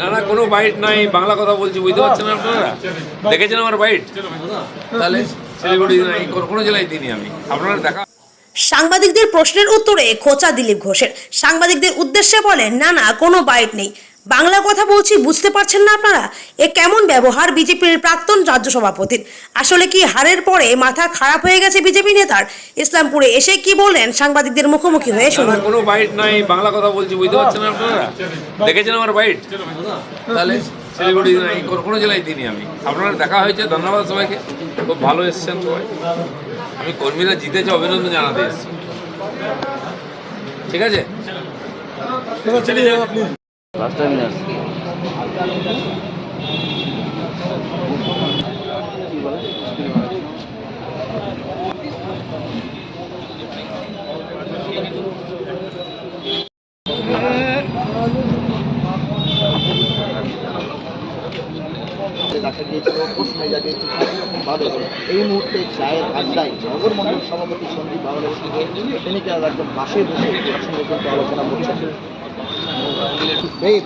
না না, কোনো বাইট নাই, বাংলা কথা বলছি, বুঝতে পারছেন আপনারা? দেখেছেন আমার বাইট তাহলে নাই, কোনো জেলায় দিনই আমি। আপনারা দেখা সাংবাদিকদের প্রশ্নের উত্তরে খোঁচা দিলীপ ঘোষের। সাংবাদিকদের উদ্দেশ্যে বলেন, না না, কোনো বাইট নেই। বাংলা কথা বলছি বুঝতে পারছেন না আপনারা? এ কেমন ব্যবহার বিজেপির প্রাক্তন রাজ্য সভাপতির? আসলে কি হারের পরে মাথা খারাপ হয়ে গেছে বিজেপি নেতার? ইসলামপুরে এসে কি বললেন সাংবাদিকদের মুখোমুখি হয়ে শুনুন। না কোনো বাইট নাই বাংলা কথা বলছি বুঝতে পারছেন আপনারা? দেখেছেন আমার বাইট? তাহলে শিলিগুড়ি নাই কোনো- জেলায় দিইনি আমি। আপনারা দেখা হয়েছে ধন্যবাদ সবাইকে। খুব ভালো এসছেন সবাই। আমি কর্মীরা জিতেছে অভিনন্দন জানাতে এসেছি। ঠিক আছে? জাগিয়েছিল ভাবে এই মুহূর্তে চায়ের আড্ডায় নগর মন্ডল সভাপতি সন্দীপ সঙ্গে তিনি আর একদম পাশে বসে তার সঙ্গে কিন্তু আলোচনা করছেন। বেদ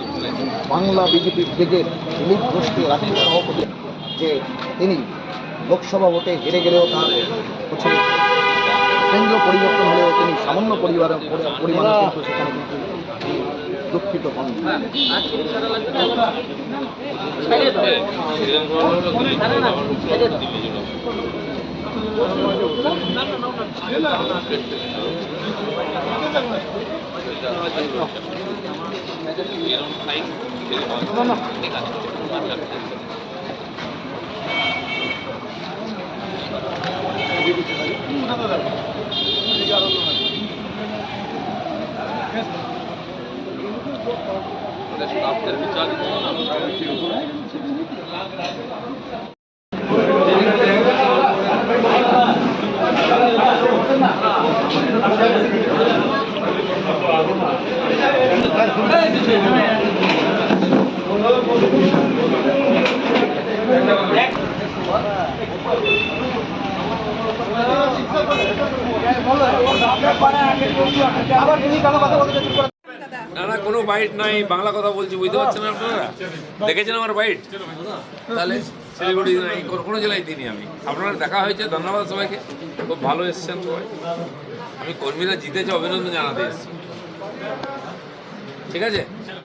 বাংলা বিজেপি ব্রিগেড দিলীপ ঘোষকে রাষ্ট্রীয় সভাপতি যে তিনি লোকসভা ভোটে হেরে গেলেও তার হচ্ছে কেন্দ্র পরিবর্তন হলেও তিনি সামান্য পরিবার পরিমাণে কিন্তু সেখানে কিন্তু দুঃখিত হন। No, no. Thank you. না কোনো বাইট নাই, বাংলা কথা বলছি, বুঝতে পারছেন আপনারা? দেখেছেন আমার তাহলে শিলিগুড়ি কোনো- কোনো জেলায় আমি। আপনারা দেখা হয়েছে, ধন্যবাদ সবাইকে। খুব ভালো এসছেন সবাই। আমি কর্মীরা জিতেছে, অভিনন্দন জানাতে ঠিক আছে?